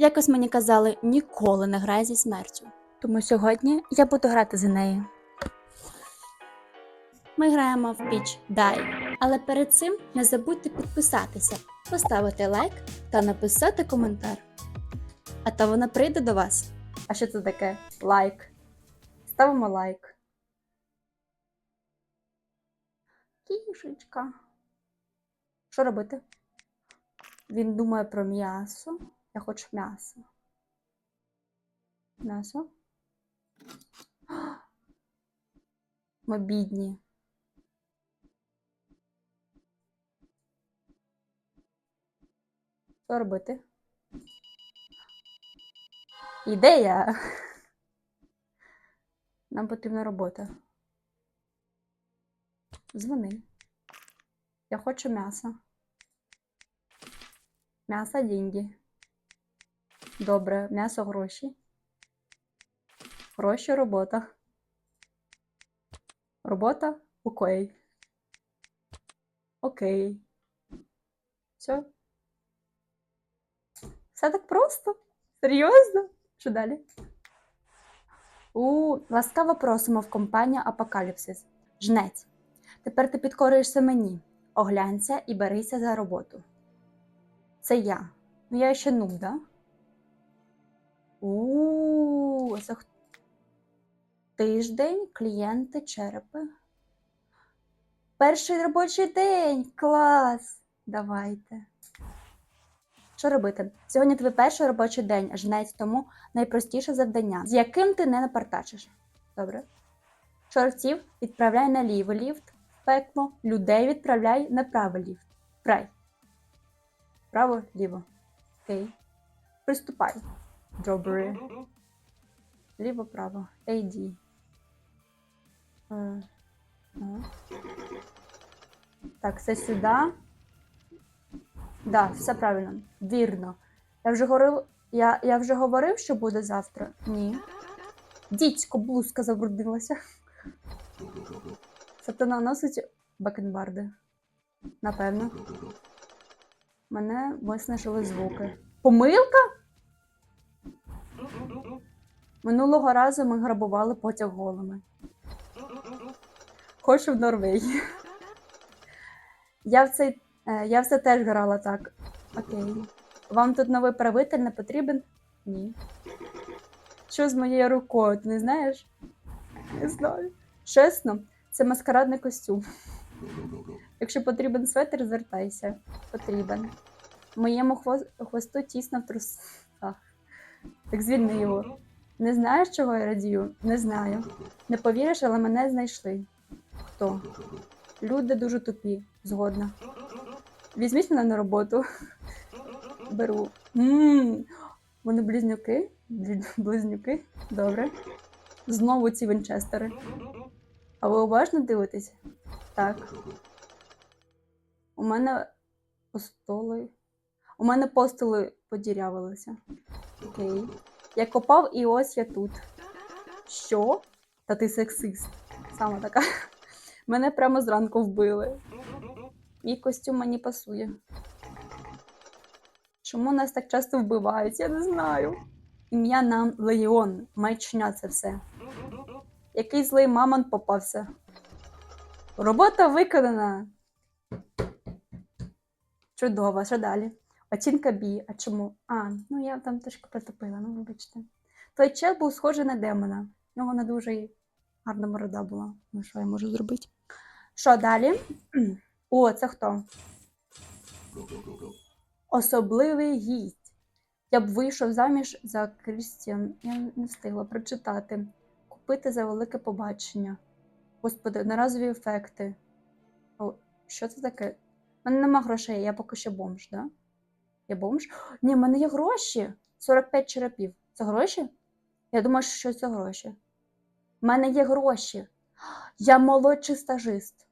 Якось мені казали, ніколи не грай зі смертю. Тому сьогодні я буду грати за нею. Ми граємо в піч Дай. Але перед цим не забудьте підписатися, поставити лайк та написати коментар. А то вона прийде до вас. А що це таке? Лайк. Ставимо лайк. Кішечка. Що робити? Він думає про м'ясо. Я хочу м'ясо. М'ясо. Ми бідні. Що робити? Ідея. Нам потрібна робота. Дзвони. Я хочу м'яса. М'ясо деньги. Добре, м'ясо гроші. Гроші робота. Робота окей. Окей. Все. Все так просто? Серйозно? Що далі? У, ласкаво просимо в компанію Апокаліпсис. Жнець. Тепер ти підкорюєшся мені. Оглянься і берися за роботу. Це я. Ну я ще нуб, да? У, це х- тиждень, клієнти, черепи. Перший робочий день! Клас! Давайте. Що робити? Сьогодні твій перший робочий день, жнець, тому найпростіше завдання, з яким ти не напартачиш. Добре. Чорців відправляй на лівий ліфт пекло, людей відправляй на правий ліфт. Прай. Право, ліво. Окей. Приступай. Добре. Ліво, право. AD. Е, ага. Так, це сюди. Да, все правильно. Вірно. Я вже говорив, я, я вже говорив, що буде завтра? Ні. Дідько, блузка забруднилася. Сатана носить бакенбарди. Напевно. Мене виснажили звуки. Помилка? Минулого разу ми грабували потяг голими. Хочу в Норвегію. Я в цей. е, Я все теж грала так. Окей. Вам тут новий правитель не потрібен? Ні. Що з моєю рукою, ти не знаєш? Не знаю. Чесно, це маскарадний костюм. Якщо потрібен светр, звертайся. Потрібен. Моєму хвос- хвосту тісно в трусах. Так звільни його. Не знаєш, чого я радію? Не знаю. Не повіриш, але мене знайшли. Хто? Люди дуже тупі, згодна. Візьміть мене на роботу. Беру. Ммм, вони близнюки? Близнюки? Добре. Знову ці вінчестери. А ви уважно дивитесь? Так. У мене постоли. У мене постоли подірявилися. Окей. Я копав і ось я тут. Що? Та ти сексист. Саме така. Мене прямо зранку вбили. Мій костюм мені пасує. Чому нас так часто вбивають? Я не знаю. Ім'я нам Леон, маячня це все. Який злий мамонт попався. Робота виконана. Чудово, що далі? Оцінка бі. А чому? А, ну я там трішки притопила, ну вибачте. Той чел був схожий на демона. У нього не дуже гарна борода була. Ну, що я можу зробити? Що далі? О, це хто? Особливий гість. Я б вийшов заміж за Крістіан. Я не встигла прочитати. Купити за велике побачення. Господи, одноразові ефекти. О, що це таке? У мене нема грошей, я поки що бомж, да? Я бомж? Ні, в мене є гроші. 45 черепів. Це гроші? Я думаю, що це гроші. У мене є гроші. Я молодший стажист.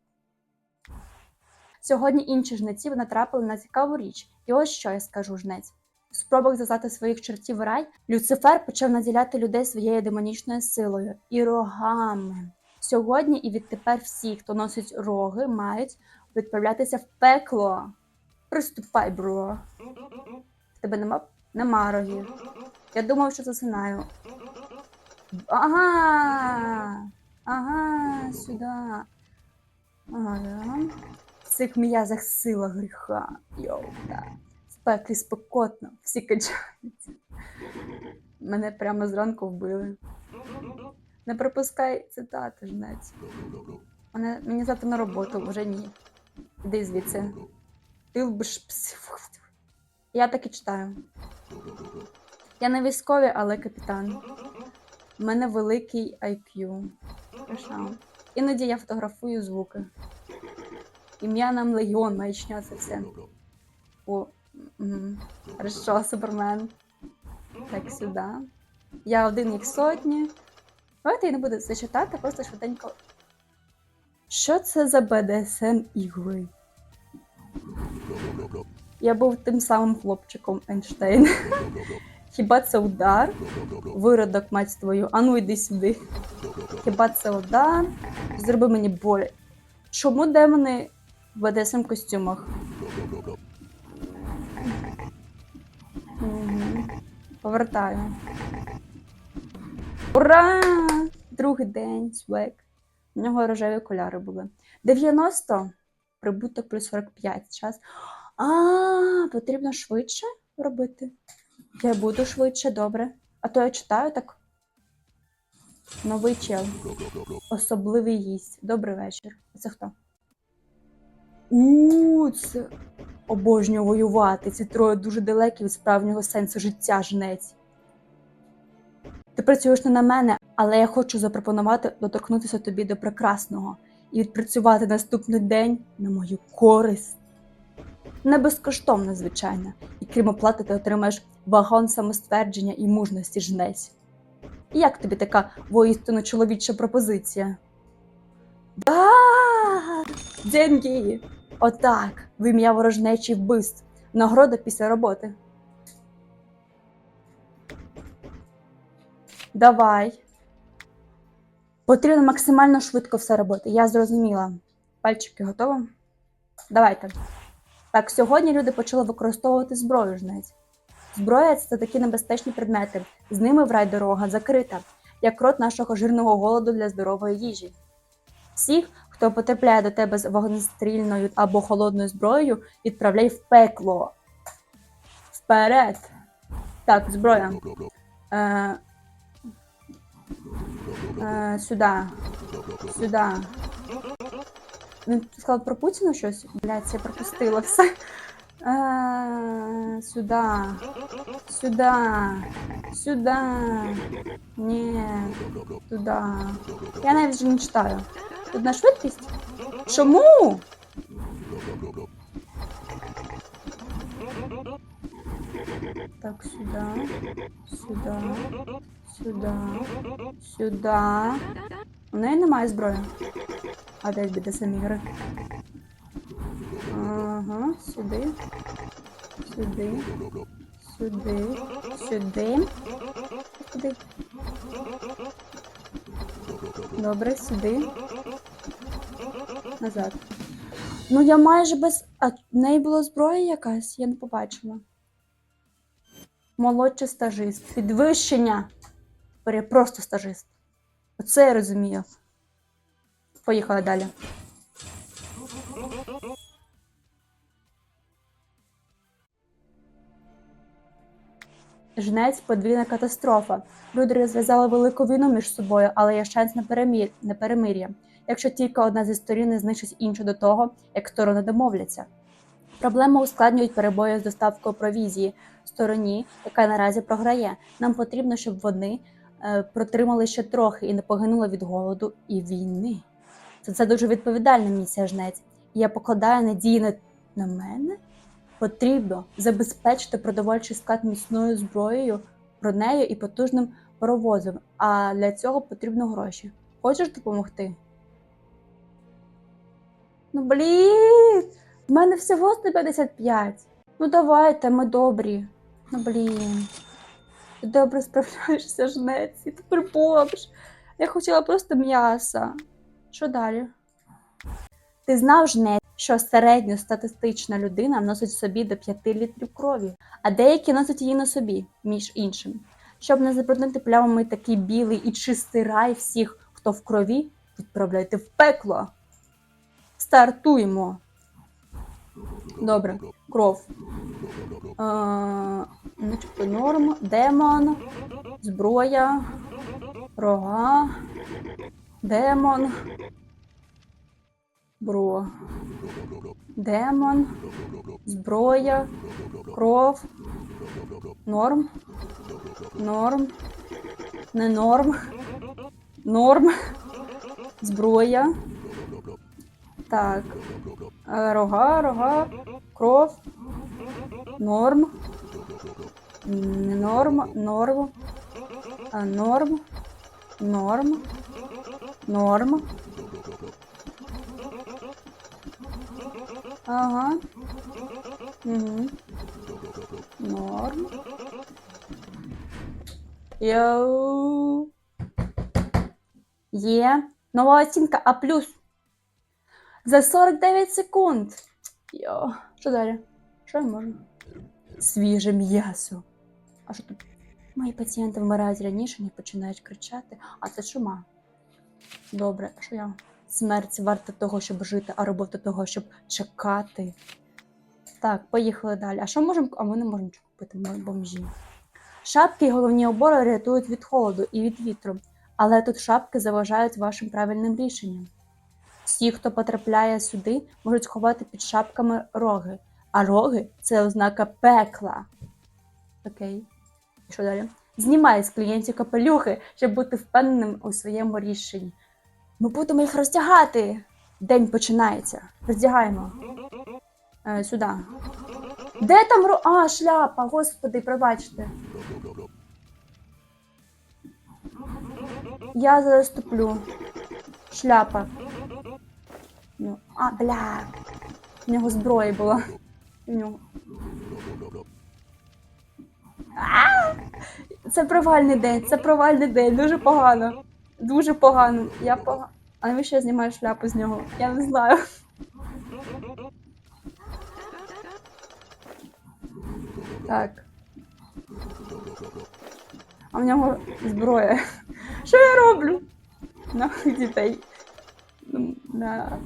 Сьогодні інші жнеці натрапили на цікаву річ. І ось що я скажу жнець. У спробах зв'язати своїх чертів в рай, Люцифер почав наділяти людей своєю демонічною силою і рогами. Сьогодні і відтепер всі, хто носить роги, мають відправлятися в пекло. Приступай, бро. В тебе нема Нема рогів. Я думав, що засинаю. Ага. Ага, сюди. Ага. В цих м'язах сила гріха. Йоу, да. Спеклі спекотно, всі качаються. Мене прямо зранку вбили. Не пропускай цитати, жнець. Мене, мені завтра на роботу, вже ні. Іди звідси. Я так і читаю. Я не військовий, але капітан. У мене великий IQ. Іноді я фотографую звуки. Ім'я нам Легіон, маячня це все. О, хорошо, Супермен. Так, сюди. Я один як сотні. Давайте я не буду це читати, просто швиденько. Що це за БДСМ ігри? Я був тим самим хлопчиком Ейнштейн. Хіба це удар? Виродок, мать твою, ану йди сюди. Хіба це удар? Зроби мені боль. Чому демони в БДСМ костюмах? Мгм. Повертаю. Ура! Другий день, свек. У нього рожеві окуляри були. 90 прибуток плюс 45 час. А, потрібно швидше робити. Я буду швидше, добре. А то я читаю так. Новий чел. Особливий гість. Добрий вечір. Це хто? У, це обожнюю воювати. Ці троє дуже далекі від справжнього сенсу життя жнець. Ти працюєш не на мене, але я хочу запропонувати доторкнутися тобі до прекрасного і відпрацювати наступний день на мою користь. Не безкоштовно, звичайно, і крім оплати ти отримаєш вагон самоствердження і мужності жнець. І як тобі така воістину чоловіча пропозиція? Да! Деньги! Отак, в ім'я ворожнечі вбивств. Нагорода після роботи. Давай. Потрібно максимально швидко все робити. Я зрозуміла. Пальчики готові? Давайте. Так, сьогодні люди почали використовувати зброю жнець. Зброя це такі небезпечні предмети. З ними в рай дорога закрита, як рот нашого жирного голоду для здорової їжі. Всіх, хто потрапляє до тебе з вогнестрільною або холодною зброєю, відправляй в пекло. Вперед! Так, зброя. Е, е, сюди. Сюди. Він сказав про Путіна щось? Блядь, я пропустила все. Е, сюди. Сюди. Сюди. Ні. Туди. Я навіть вже не читаю. Тут на швидкість? Чому? Так, сюди. Сюди. Сюди. Сюди. У неї немає зброї. А де біде самі ігри? Ага, сюди. Сюди. Сюди. Сюди. Сюди. Добре, сюди. Назад. Ну я майже без. А в неї була зброя якась, я не побачила. Молодший стажист. Підвищення. Тепер я просто стажист. Оце я розумію. Поїхали далі. Жнець подвійна катастрофа. Люди розв'язали велику війну між собою, але є шанс на, перемір... на перемир'я, якщо тільки одна зі сторін не знищить іншу до того, як сторони домовляться. Проблему ускладнюють перебої з доставкою провізії стороні, яка наразі програє. Нам потрібно, щоб вони протримали ще трохи і не погинули від голоду і війни. Це, це дуже відповідальна місія жнець. І я покладаю надії на, на мене. Потрібно забезпечити продовольчий склад міцною зброєю, бронею і потужним паровозом. А для цього потрібно гроші. Хочеш допомогти? Ну блін! В мене всього 155. Ну давайте, ми добрі. Ну блін. Ти добре справляєшся, жнець, і тепер бомж. Я хотіла просто м'яса. Що далі? Ти знав ж не, що середньостатистична людина носить в собі до 5 літрів крові, а деякі носять її на собі, між іншим. Щоб не забруднити плямами такий білий і чистий рай всіх, хто в крові, відправляйте в пекло. Стартуємо. Добре, кров. Е, начебто норм, демон, зброя, рога, демон, бро, демон, зброя, кров, норм, норм, не норм, норм, зброя. Так. Е, Рога, рога, кров, норм, норм, норм, норм, норм, норм. Ага. Угу. Норм. Йоу. Є. Нова оцінка А+. плюс. За 49 секунд. Йо. Що далі? Що я можу? Свіже м'ясо. А що тут? Мої пацієнти вмирають раніше, ніж починають кричати, а це чума. Добре, що я? Смерть варта того, щоб жити, а робота того, щоб чекати. Так, поїхали далі. А що можемо? А ми не можемо купити, ми бомжі. Шапки і головні обори рятують від холоду і від вітру, але тут шапки заважають вашим правильним рішенням. Всі, хто потрапляє сюди, можуть ховати під шапками роги, а роги це ознака пекла. Окей. Що далі? Знімай з клієнтів капелюхи, щоб бути впевненим у своєму рішенні. Ми будемо їх роздягати. День починається. Роздягаємо. Е, сюди. Де там ро. А, шляпа, господи, пробачте. Я зараз туплю. Шляпа. Ну, а, бля. У нього зброя була. У нього. Це провальний день, це провальний день, дуже погано. Дуже погано. Я погано. А навіщо я знімаю шляпу з нього? Я не знаю. Так. А в нього зброя. Що я роблю? Нахуй дітей. Ну, На.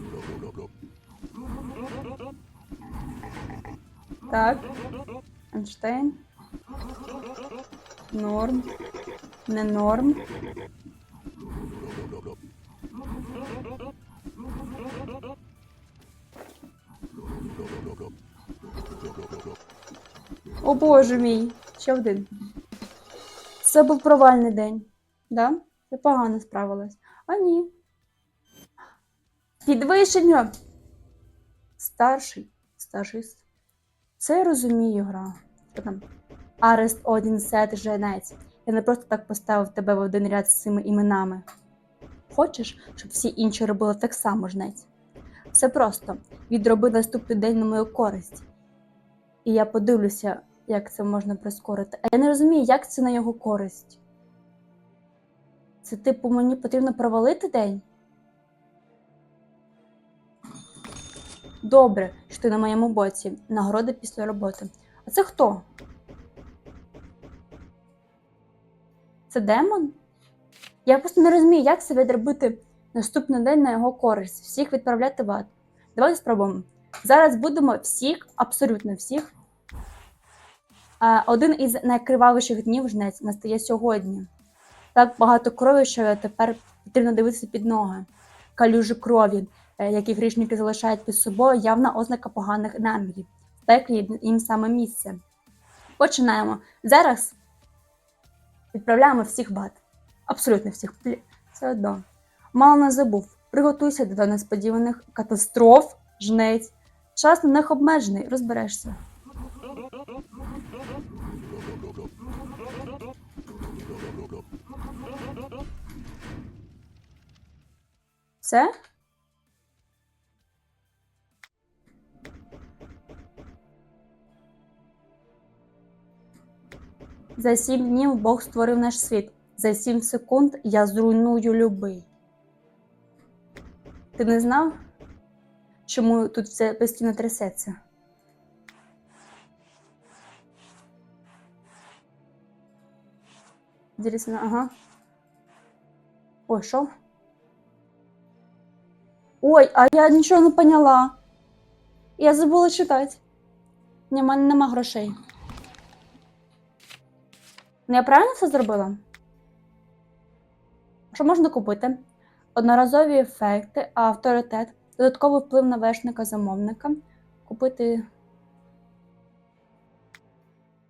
Так. Einstein. Норм. Не норм. О боже мій, ще один. Це був провальний день. Да? Я погано справилась. А ні. Підвищення. Старший. Старшист. Це я розумію гра. Що там? Арест один сет женець. Я не просто так поставив тебе в один ряд з цими іменами. Хочеш, щоб всі інші робили так само жнець? Все просто. Відроби наступний день на мою користь. І я подивлюся, як це можна прискорити. А я не розумію, як це на його користь. Це, типу, мені потрібно провалити день? Добре, що ти на моєму боці. Нагорода після роботи. А це хто? Це демон? Я просто не розумію, як це відробити наступний день на його користь, всіх відправляти в ад. Давайте спробуємо. Зараз будемо всіх, абсолютно всіх. Один із найкривавіших днів жнець настає сьогодні. Так багато крові, що тепер потрібно дивитися під ноги. Калюжі крові, е, які грішники залишають під собою, явна ознака поганих намірів. Пеклі їм саме місце. Починаємо. Зараз відправляємо всіх ад. Абсолютно всіх. Все одно. Мало не забув. Приготуйся до несподіваних катастроф, жнець. Час на них обмежений, розберешся. Все? За сім днів Бог створив наш світ. За сім секунд я зруйную любий. Ти не знав? чому тут все постійно трясеться. Інтересно, ага. Ой, що? Ой, а я нічого не поняла. Я забула читати. Ні, нема грошей. Ну, я правильно все зробила? Що можна купити? Одноразові ефекти, авторитет, додатковий вплив на вершника замовника. Купити.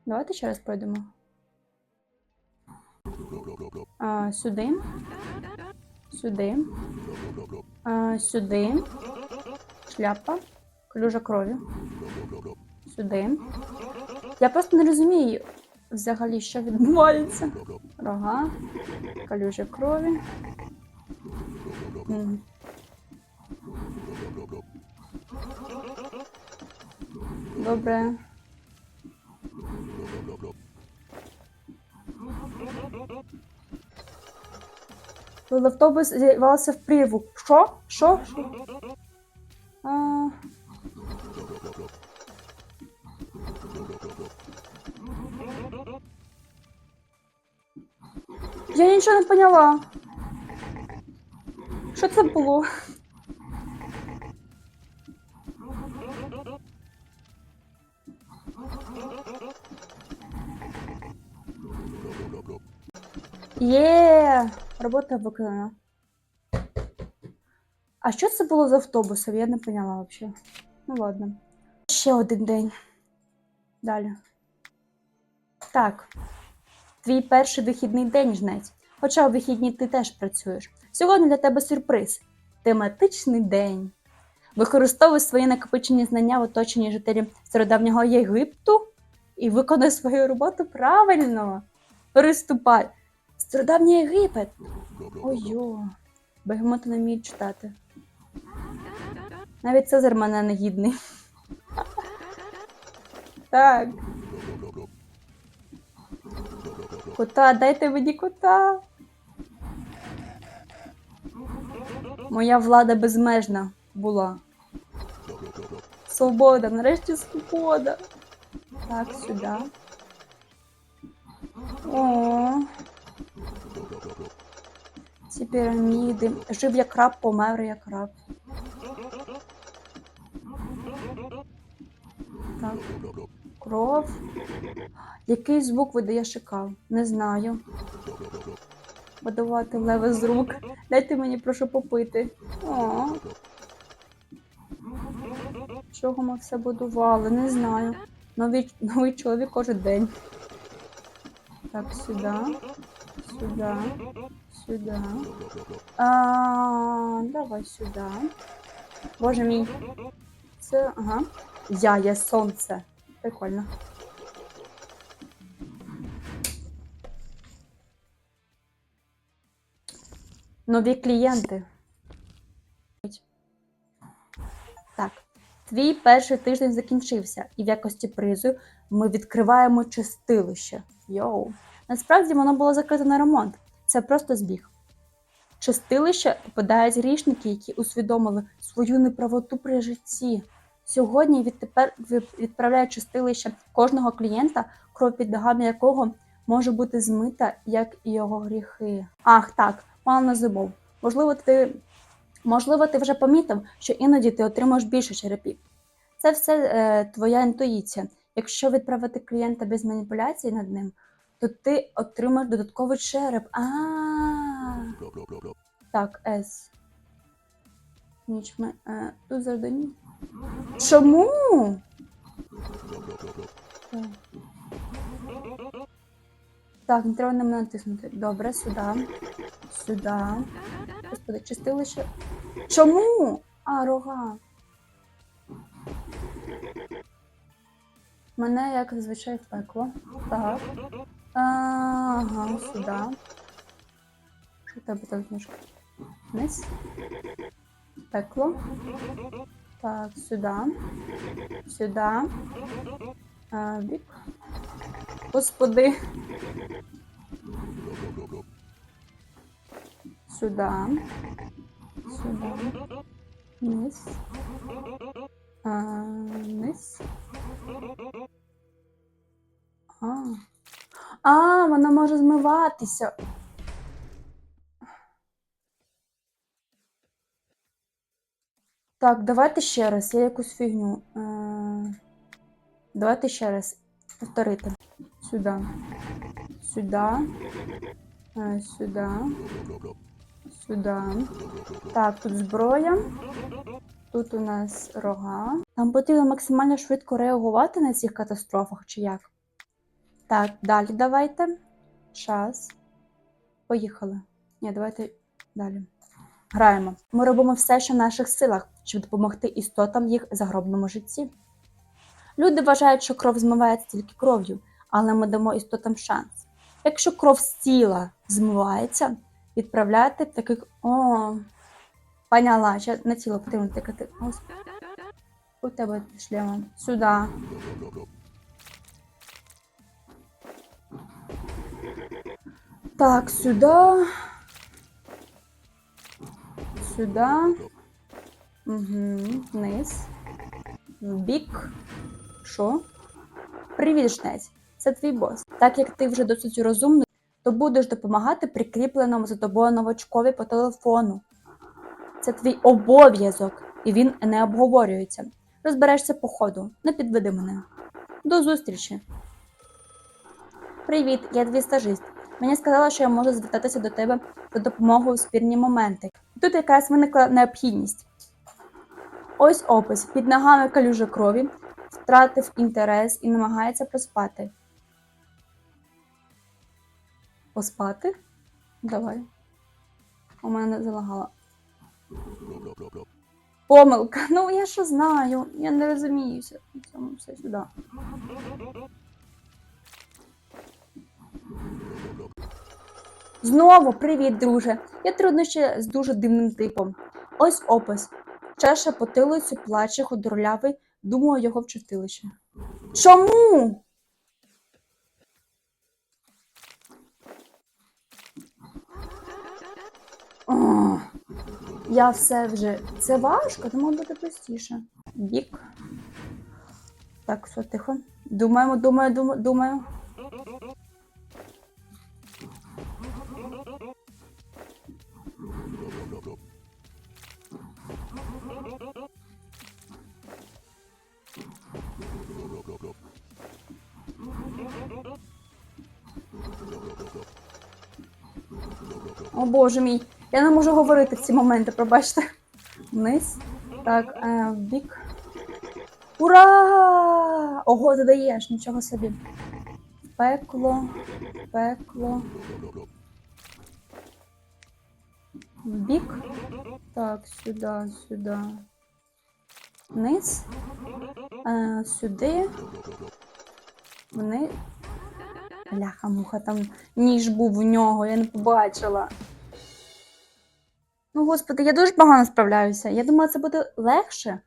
Давайте ще раз пройдемо. А, сюди. Сюди. А, сюди. Шляпа. Калюжа крові. Сюди. Я просто не розумію взагалі, що відбувається. Рога. Калюжа крові. М. Добре. Коли автобус зірвався в прірву. Що? Що? Що? А... Я нічого не поняла. Що це було? Є, робота виконана. А що це було з автобусом? Я не поняла взагалі. Ну ладно. Ще один день. Далі. Так. Твій перший вихідний день, жнець. Хоча у вихідні ти теж працюєш. Сьогодні для тебе сюрприз. Тематичний день. Використовуй свої накопичені знання в оточенні жителів стародавнього Єгипту і виконуй свою роботу правильно. Приступай. Стародавній Єгипет. Ой-йо. Бегемоти не вміють читати. Навіть Цезар мене не гідний. Так. Кота, дайте мені кота. Моя влада безмежна була. Свобода, нарешті свобода. Так, сюди. О. Ці піраміди. Жив як раб, помер як раб. Так. Кров. Який звук видає шикал? Не знаю. Подавати леве з рук. Дайте мені прошу попити. О. Чого ми все будували? Не знаю. Новий, новий чоловік кожен день. Так, сюди. Сюди. Сюди. А, давай сюди. Боже мій. Це. Ага. Я є сонце. Прикольно. Нові клієнти. Так. Твій перший тиждень закінчився, і в якості призу ми відкриваємо чистилище. Йоу. Насправді воно було закрите на ремонт. Це просто збіг. Чистилище попадають грішники, які усвідомили свою неправоту при житті. Сьогодні відтепер відправляють чистилище кожного клієнта, кров під ногами якого може бути змита, як і його гріхи. Ах, так, мало не забув. Можливо, ти, можливо, ти вже помітив, що іноді ти отримаєш більше черепів. Це все е, твоя інтуїція. Якщо відправити клієнта без маніпуляцій над ним, то ти отримаєш додатковий череп. А. Так, С. Ніч ми. Е, тут завжди ні. Чому? Так, не треба на мене натиснути. Добре, сюди. Сюди. Господи, чистилище. Чому? А, рога. Мене, як зазвичай, пекло. Так. Ага, сюди. Що тебе там книжка? Вниз. Пекло. Так, сюди. Сюди. Бік. Господи. Сюди. Сюди. Низ. А, низ. А. а, вона може змиватися. Так, давайте ще раз. Я якусь фігню. Е, давайте ще раз повторити. Сюди. Е, сюди. Сюди. Так, тут зброя. Тут у нас рога. Нам потрібно максимально швидко реагувати на цих катастрофах, чи як? Так, далі давайте. Час. Поїхали. Ні, давайте далі. Граємо. Ми робимо все, що в наших силах, щоб допомогти істотам їх загробному житті. Люди вважають, що кров змивається тільки кров'ю, але ми дамо істотам шанс. Якщо кров з тіла змивається, відправляйте таких. О, поняла, ще на тіло потрібно тикати. У тебе шлема. Сюди. Так, сюди. Сюди. Угу. Вниз. Бік. Що? Привіт, жнець. Це твій бос. Так як ти вже досить розумний, то будеш допомагати прикріпленому за тобою новачкові по телефону. Це твій обов'язок, і він не обговорюється. Розберешся по ходу, не підведи мене. До зустрічі. Привіт, я твій стажист. Мені сказали, що я можу звертатися до тебе за допомогою у спірні моменти. Тут якраз виникла необхідність. Ось опис. Під ногами калюжа крові, втратив інтерес і намагається проспати. Поспати? Давай. У мене залагала. Помилка. Ну я що знаю, я не розуміюся. цьому все сюди. Знову привіт, друже. Я труднощі з дуже дивним типом. Ось опис. Чаша потилицю плаче худорлявий, думаю, його в чистилище. Чому? О, я все вже. Це важко, має бути простіше. Бік. Так, все тихо. Думаємо, думаю, думаю, думаю. О боже мій, я не можу говорити в ці моменти, пробачте. Вниз. Так, е, в бік. Ура! Ого, ти даєш, нічого собі. Пекло, пекло. В бік. Так, сюди, сюди. Вниз. Е, сюди. Вниз. Бляха, муха, там ніж був в нього, я не побачила. Ну, господи, я дуже погано справляюся. Я думала, це буде легше.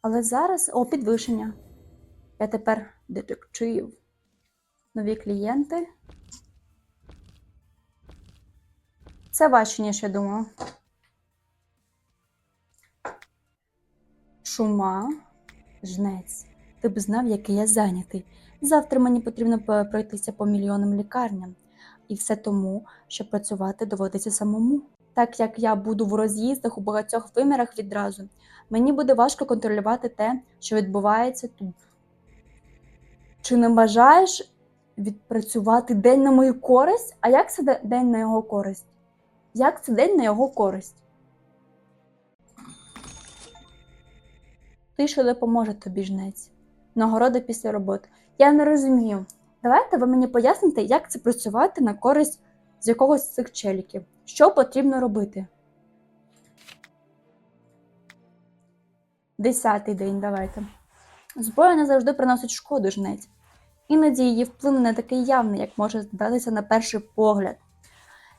Але зараз. О, підвищення. Я тепер детектив. Нові клієнти. Це важче, ніж я думала. Шума, жнець. Ти б знав, який я зайнятий. Завтра мені потрібно пройтися по мільйонам лікарням. І все тому, що працювати доводиться самому. Так як я буду в роз'їздах у багатьох вимірах відразу, мені буде важко контролювати те, що відбувається тут. Чи не бажаєш відпрацювати день на мою користь? А як це день на його користь? Як це день на його користь? Тиша допоможе тобі, жнець. Нагорода після роботи. Я не розумію. Давайте ви мені поясните, як це працювати на користь з якогось з цих челіків. Що потрібно робити? Десятий день, давайте. Зброя не завжди приносить шкоду жнець. Іноді її вплив не такий явний, як може здатися на перший погляд.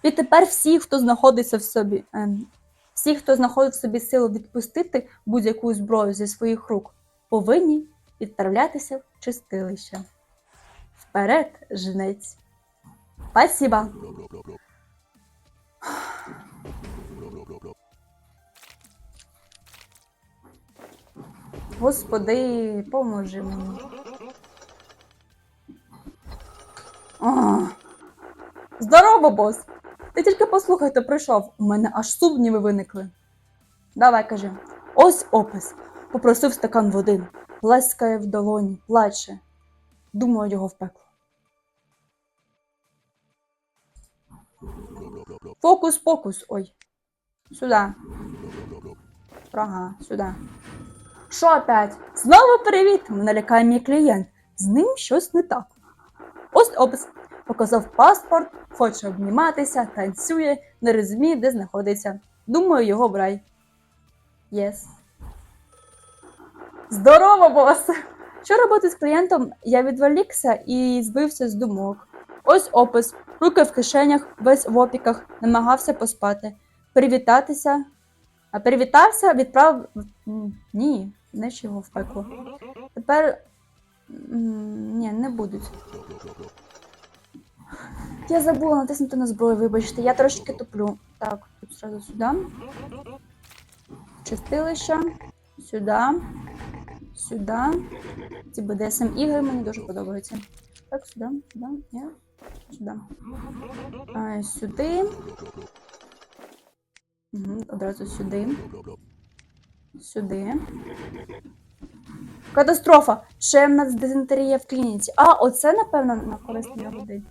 Відтепер всі, хто знаходиться в собі, ем, всі, хто знаходить в собі силу відпустити будь-яку зброю зі своїх рук, повинні відправлятися в чистилище. Вперед, жнець. Спасибо. Господи, поможи мені. А. Здорово, бос! Ти тільки послухай, хто прийшов. У мене аж сумніви виникли. Давай, кажи. Ось опис. Попросив стакан води. Плескає в долоні, плаче. Думаю, його в пекло. Фокус, покус. Ой. Сюда. Ага, сюда. Що опять? Знову привіт! Мене лякає мій клієнт. З ним щось не так. Ось опис. Показав паспорт, хоче обніматися, танцює, не розуміє, де знаходиться. Думаю, його брай. Єс. Здорово, бос! Що робити з клієнтом? Я відволікся і збився з думок. Ось опис. Руки в кишенях, весь в опіках, намагався поспати. Привітатися. А привітався, відправ. Ні, ж його в пекло. Тепер. Ні, не будуть. Я забула натиснути на зброю, вибачте, я трошки туплю. Так, тут зразу сюди. Чистилище. Сюди. Сюди. Ці BDSM ігри мені дуже подобаються. Так, сюди, сюди, ні. Сюди. А, сюди. Угу, одразу сюди. Сюди. Катастрофа! Ще в нас дизентерія в клініці. А, оце, напевно, на користь не води.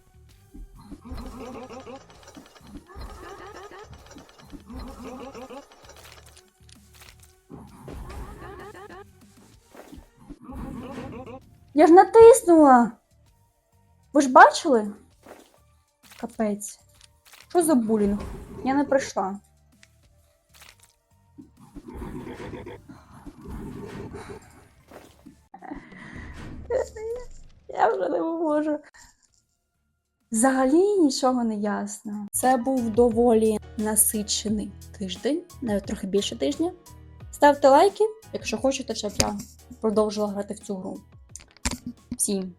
Я ж натиснула. Ви ж бачили? Капець. Що за булінг? Я не прийшла. Я вже не можу. Взагалі нічого не ясно. Це був доволі насичений тиждень, навіть трохи більше тижня. Ставте лайки, якщо хочете, щоб я продовжила грати в цю гру. Всім